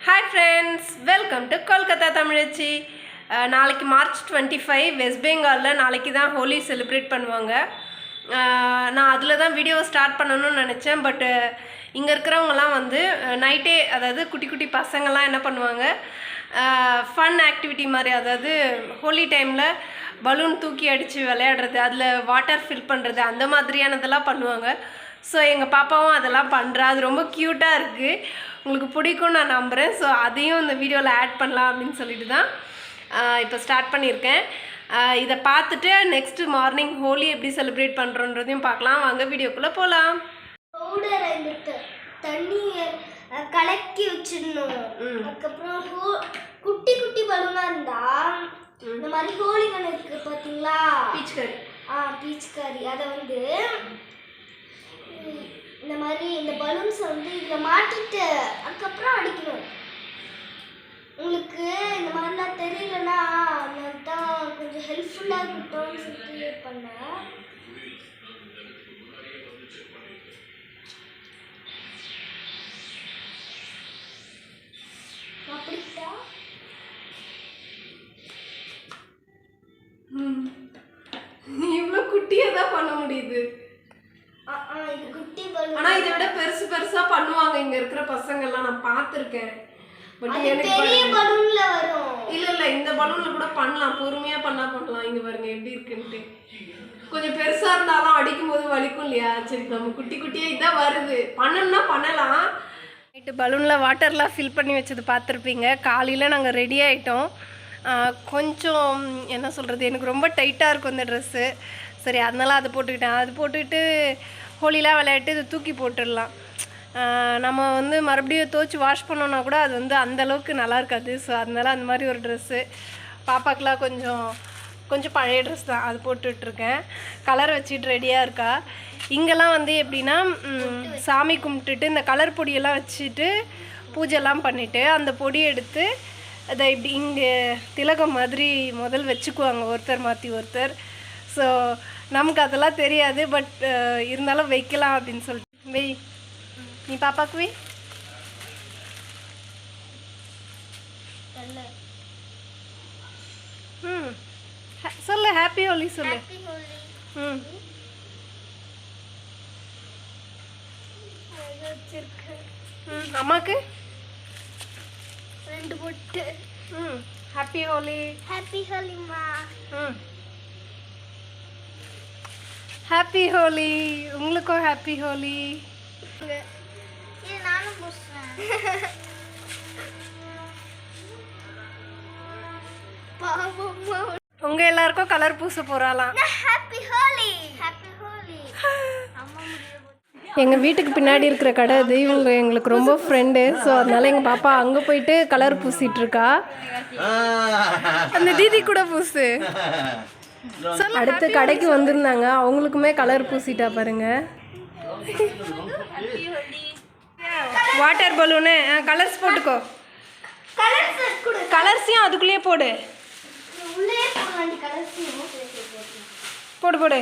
Hi friends welcome to Kolkata தமிழச்சி நாளைக்கு March twenty five west பெங்காலில் நாளைக்கு தான் ஹோலி செலிப்ரேட் பண்ணுவாங்க. Uh, நான் அதில் தான் வீடியோ ஸ்டார்ட் பண்ணணும்னு நினச்சேன் பட்டு uh, இங்கே இருக்கிறவங்கலாம் வந்து uh, நைட்டே அதாவது குட்டி குட்டி பசங்கள்லாம் என்ன பண்ணுவாங்க? ஃபன் ஆக்டிவிட்டி மாதிரி அதாவது ஹோலி டைமில் பலூன் தூக்கி அடித்து விளையாடுறது அதில் வாட்டர் ஃபில் பண்ணுறது அந்த மாதிரியானதெல்லாம் பண்ணுவாங்க. ஸோ எங்கள் பாப்பாவும் அதெல்லாம் பண்ணுறா அது ரொம்ப க்யூட்டாக இருக்குது உங்களுக்கு பிடிக்கும் நான் நம்புகிறேன் ஸோ அதையும் இந்த வீடியோவில் ஆட் பண்ணலாம் அப்படின்னு சொல்லிட்டு தான் இப்போ ஸ்டார்ட் பண்ணியிருக்கேன். இதை பார்த்துட்டு நெக்ஸ்ட் மார்னிங் ஹோலி எப்படி செலிப்ரேட் பண்ணுறோன்றதையும் பார்க்கலாம். வாங்க வீடியோக்குள்ளே போகலாம் பவுடர் தண்ணியை கலக்கி வச்சிடணும். அதுக்கப்புறம் குட்டி குட்டி பலூனா இருந்தா இந்த மாதிரி ஹோலி கன் இருக்கு பாத்தீங்களா? பீச் கறி ஆ பீச் கறி அதை வந்து இந்த மாதிரி இந்த பலூன்ஸை வந்து இதில் மாட்டிட்டு அதுக்கப்புறம் அடிக்கணும். உங்களுக்கு இந்த மாதிரிலாம் தெரியலன்னா நான் தான் கொஞ்சம் ஹெல்ப்ஃபுல்லாக இருக்கட்டும்னு சொல்லிட்டு பண்ணேன். பெருசு பெருசாக பண்ணுவாங்க. இங்கே இருக்கிற பசங்கள்லாம் நான் பார்த்துருக்கேன். பட் எனக்கு பெரிய பலூன்ல வரும். இல்ல இல்ல இந்த பலூன்ல கூட பண்ணலாம். பொறுமையா பண்ணா பண்ணலாம். இங்க பாருங்க எப்படி இருக்குன்ட்டு. கொஞ்சம் பெருசா இருந்தாலும் அடிக்கும் போது வலிக்கும் இல்லையா? சரி நம்ம குட்டி குட்டியா இதான் வருது. பண்ணணும்னா பண்ணலாம். நைட்டு பலூனில் வாட்டர்லாம் ஃபில் பண்ணி வச்சது பார்த்துருப்பீங்க. காலையில் நாங்கள் ரெடி ஆகிட்டோம் கொஞ்சம் என்ன சொல்கிறது எனக்கு ரொம்ப டைட்டாக இருக்கும் இந்த ட்ரெஸ்ஸு சரி அதனால அதை போட்டுக்கிட்டேன். அது போட்டுக்கிட்டு ஹோலிலாம் விளையாட்டு இதை தூக்கி போட்டுடலாம். நம்ம வந்து மறுபடியும் துவச்சி வாஷ் பண்ணோன்னா கூட அது வந்து அந்தளவுக்கு நல்லா இருக்காது. ஸோ அதனால அந்த மாதிரி ஒரு ட்ரெஸ்ஸு பாப்பாக்கெலாம் கொஞ்சம் கொஞ்சம் பழைய ட்ரெஸ் தான். அது போட்டுட்ருக்கேன் கலர் வச்சுட்டு ரெடியாக இருக்கா? இங்கெல்லாம் வந்து எப்படின்னா சாமி கும்பிட்டுட்டு இந்த கலர் பொடியெல்லாம் வச்சுட்டு பூஜைலாம் பண்ணிவிட்டு அந்த பொடி எடுத்து அதை இப்படி இங்கே திலகம் மாதிரி முதல் வச்சுக்குவாங்க. ஒருத்தர் மாற்றி ஒருத்தர். ஸோ நமக்கு அதெல்லாம் தெரியாது பட் இருந்தாலும் வைக்கலாம் அப்படின்னு சொல்லிட்டு. வெய் நீ பாப்பாக்கு வை ம் சொல்லு ஹாப்பி ஹோலி சொல்லு ம் ம் அம்மாக்கு ரெண்டு பொட்டு ம் ஹாப்பி ஹோலி ஹாப்பி ஹோலிமா ம் ஹாப்பி ஹோலி உங்களுக்கும் ஹாப்பி ஹோலி உங்கள் எல்லாருக்கும் கலர் பூச முடிய எங்கள் வீட்டுக்கு பின்னாடி இருக்கிற கடை அது. இவங்க எங்களுக்கு ரொம்ப ஃப்ரெண்டு ஸோ அதனால எங்கள் பாப்பா அங்கே போயிட்டு கலர் பூசிட்டு இருக்கா. அந்த தீதி கூட பூசு. அடுத்து கடைக்கு வந்திருந்தாங்க. அவங்களுக்குமே கலர் பூசிட்டா பாருங்க. Water balloon. கலர்ஸ் போட்டுக்கோ. கலர்ஸையும் அதுக்குள்ளேயே போடு. போடு போடு.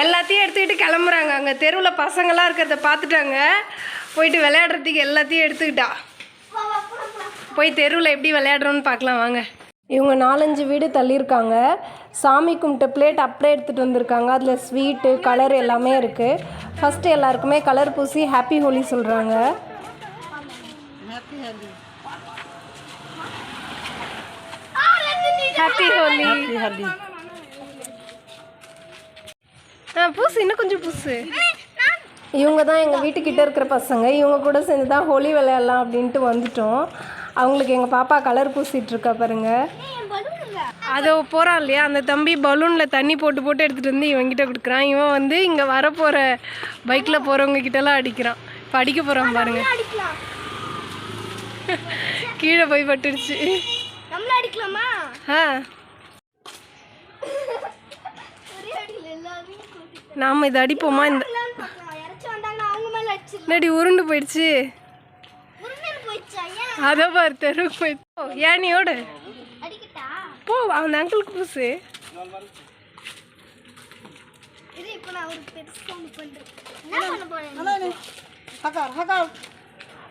எல்லாத்தையும் எடுத்துக்கிட்டு கிளம்புறாங்க. அங்கே தெருவில் பசங்களாம் இருக்கிறத பார்த்துட்டாங்க. போயிட்டு விளையாடுறதுக்கு எல்லாத்தையும் எடுத்துக்கிட்டா. போய் தெருவில் எப்படி விளையாடுறோன்னு பார்க்கலாம் வாங்க. இவங்க நாலஞ்சு வீடு தள்ளியிருக்காங்க. சாமி கும்பிட்டு பிளேட் அப்படியே எடுத்துகிட்டு வந்திருக்காங்க. அதில் ஸ்வீட்டு கலர் எல்லாமே இருக்குது ஃபஸ்ட்டு எல்லாருக்குமே கலர் பூசி ஹாப்பி ஹோலி சொல்கிறாங்க ஹாப்பி ஹோலி. ஆ பூசு இன்னும் கொஞ்சம் பூசு. இவங்க தான் எங்கள் வீட்டுக்கிட்ட இருக்கிற பசங்க. இவங்க கூட சேர்ந்து தான் ஹோலி விளையாடலாம் அப்படின்ட்டு வந்துட்டோம். அவங்களுக்கு எங்கள் பாப்பா கலர் பூசிகிட்ருக்கா பாருங்கள் அதோ போகிறான் இல்லையா? அந்த தம்பி பலூனில் தண்ணி போட்டு போட்டு எடுத்துகிட்டு வந்து இவன்கிட்ட கொடுக்குறான். இவன் வந்து இங்கே வரப்போகிற பைக்கில் போகிறவங்க கிட்டலாம் அடிக்கிறான். இப்போ அடிக்க போகிறான் பாருங்க. அடிக்கலாம். கீழே போய் நம்மளும் அடிக்கலாமா? ஆ. நாம் இதை அடிப்போமா? இந்த முன்னாடி உருண்டு போயிடுச்சு. போயிடுச்சா? அதை பாரு தெருவுக்கு போய் ஓ, போ அந்த அங்கிளுக்கு பூசு இது இப்போ நான் ஒரு பெருசு ஒன்று பண்ணுறேன் என்ன பண்ண போறேன்?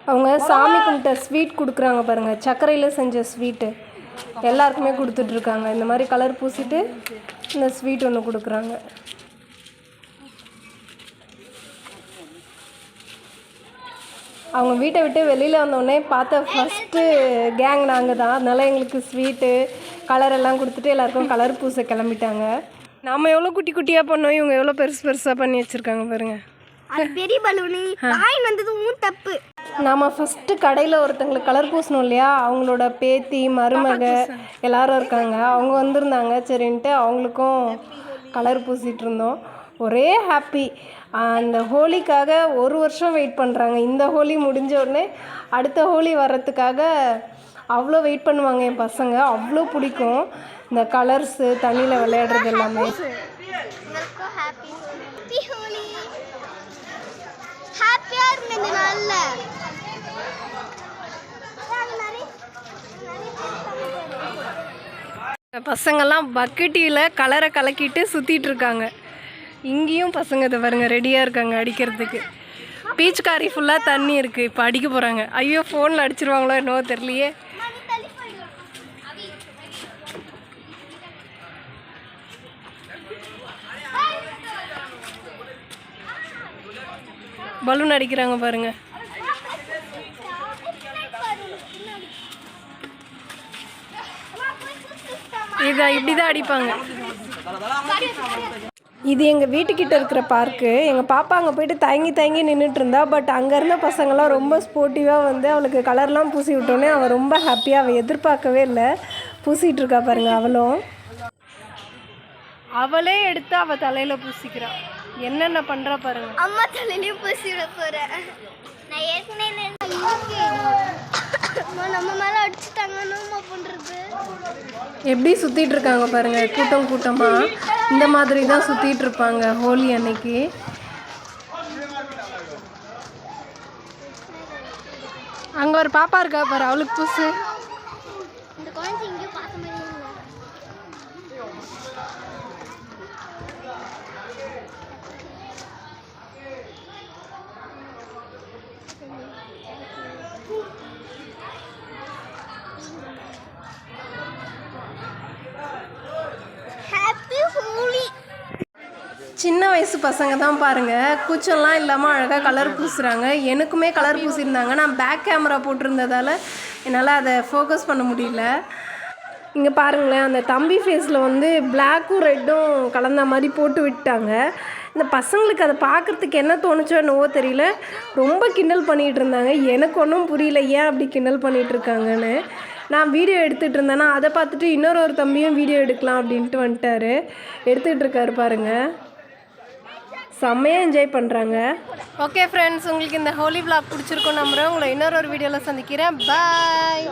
அவங்க சாமி கும்பிட்ட ஸ்வீட் கொடுக்குறாங்க பாருங்கள் சர்க்கரையில் செஞ்ச ஸ்வீட்டு எல்லாருக்குமே கொடுத்துட்ருக்காங்க இந்த மாதிரி கலர் பூசிட்டு இந்த ஸ்வீட் ஒன்று கொடுக்குறாங்க. அவங்க வீட்டை விட்டு வெளியில் வந்தோடனே பார்த்த ஃபஸ்ட்டு கேங் நாங்கள் தான். அதனால எங்களுக்கு ஸ்வீட்டு கலர் எல்லாம் கொடுத்துட்டு எல்லாருக்கும் கலர் பூச கிளம்பிட்டாங்க. நாம் எவ்வளோ குட்டி குட்டியாக பண்ணோம் இவங்க எவ்வளோ பெருசு பெருசாக பண்ணி வச்சுருக்காங்க பாருங்கள் அது பெரிய பலூனு. வந்ததும் தப்பு. நாம் ஃபஸ்ட்டு கடையில் ஒருத்தங்களுக்கு கலர் பூசணும் இல்லையா? அவங்களோட பேத்தி மருமக எல்லாரும் இருக்காங்க. அவங்க வந்திருந்தாங்க. சரின்ட்டு அவங்களுக்கும் கலர் பூசிட்டு இருந்தோம். ஒரே ஹாப்பி அந்த ஹோலிக்காக ஒரு வருஷம் வெயிட் பண்ணுறாங்க இந்த ஹோலி முடிஞ்ச உடனே அடுத்த ஹோலி வர்றதுக்காக அவ்வளோ வெயிட் பண்ணுவாங்க என் பசங்க. அவ்வளோ பிடிக்கும். இந்த கலர்ஸு தண்ணியில் விளையாடுறது எல்லாமே. உங்களுக்கும் ஹாப்பி ஹாப்பி ஹோலி. ஹாப்பியா இருங்க இந்த நாள்ல. பசங்கள்லாம் பக்கெட்டியில் கலரை கலக்கிட்டு சுற்றிட்டு இருக்காங்க. இங்கேயும் பசங்க இதை பாருங்க ரெடியாக இருக்காங்க அடிக்கிறதுக்கு. பீச்காரி ஃபுல்லாக தண்ணி இருக்குது இப்போ அடிக்க போகிறாங்க ஐயோ ஃபோனில் அடிச்சிருவாங்களோ என்னவோ தெரியலையே. பலூன் அடிக்கிறாங்க பாருங்க. இதை இப்படிதான் அடிப்பாங்க. இது எங்கள் வீட்டுக்கிட்ட இருக்கிற பார்க்கு எங்கள் பாப்பா அங்கே போயிட்டு தயங்கி தயங்கி நின்றுட்டு இருந்தா பட் அங்கே இருந்த பசங்களாம் ரொம்ப ஸ்போர்ட்டிவாக வந்து அவளுக்கு கலர்லாம் பூசி விட்டோன்னே அவள் ரொம்ப ஹாப்பியாக அவள் எதிர்பார்க்கவே இல்லை. பூசிகிட்டு இருக்கா பாருங்க அவளும். அவளே எடுத்து அவள் தலையில் பூசிக்கிறான் என்னென்ன பண்ணுறா பாருங்க. அம்மா தலையிலயும் பூசி விட போறேன். நான் ஏற்கனவே அம்மா, நம்ம மேல அடிச்சுட்டாங்கன்னா பண்றது? எப்படி சுற்றிட்டு இருக்காங்க பாருங்க கூட்டம் கூட்டமாக இந்த மாதிரி தான் சுற்றிட்டு இருப்பாங்க ஹோலி அன்னைக்கு. அங்கே ஒரு பாப்பா இருக்கா பாரு அவளுக்கு பூசு இந்த குழந்தை எங்கேயும் பார்த்த மாதிரி இல்லை ஹாப்பி ஹோலி சின்ன வயசு பசங்க தான் பாருங்கள் கூச்சம்லாம் இல்லாமல் அழகாக கலர் பூசுகிறாங்க எனக்குமே கலர் பூசியிருந்தாங்க. நான் பேக் கேமரா போட்டிருந்ததால என்னால் அதை ஃபோக்கஸ் பண்ண முடியல. இங்கே பாருங்களேன் அந்த தம்பி ஃபேஸில் வந்து பிளாக்கும் ரெட்டும் கலந்த மாதிரி போட்டு விட்டாங்க. இந்த பசங்களுக்கு அதை பார்க்குறதுக்கு என்ன தோணுச்சோ என்னவோ தெரியல. ரொம்ப கிண்டல் பண்ணிகிட்டு இருந்தாங்க. எனக்கு ஒன்றும் புரியல. ஏன் அப்படி கிண்டல் பண்ணிகிட்டு இருக்காங்கன்னு. நான் வீடியோ எடுத்துகிட்டு இருந்தேன்னா அதை பார்த்துட்டு இன்னொரு ஒரு தம்பியும் வீடியோ எடுக்கலாம் அப்படின்ட்டு வந்துட்டாரு. எடுத்துகிட்டு இருக்காரு பாருங்கள் செம்மையாக என்ஜாய் பண்ணுறாங்க ஓகே ஃப்ரெண்ட்ஸ் உங்களுக்கு இந்த ஹோலி விளாக் பிடிச்சிருக்கும் நம்புகிறேன் உங்களை இன்னொரு ஒரு வீடியோவில் சந்திக்கிறேன். பாய்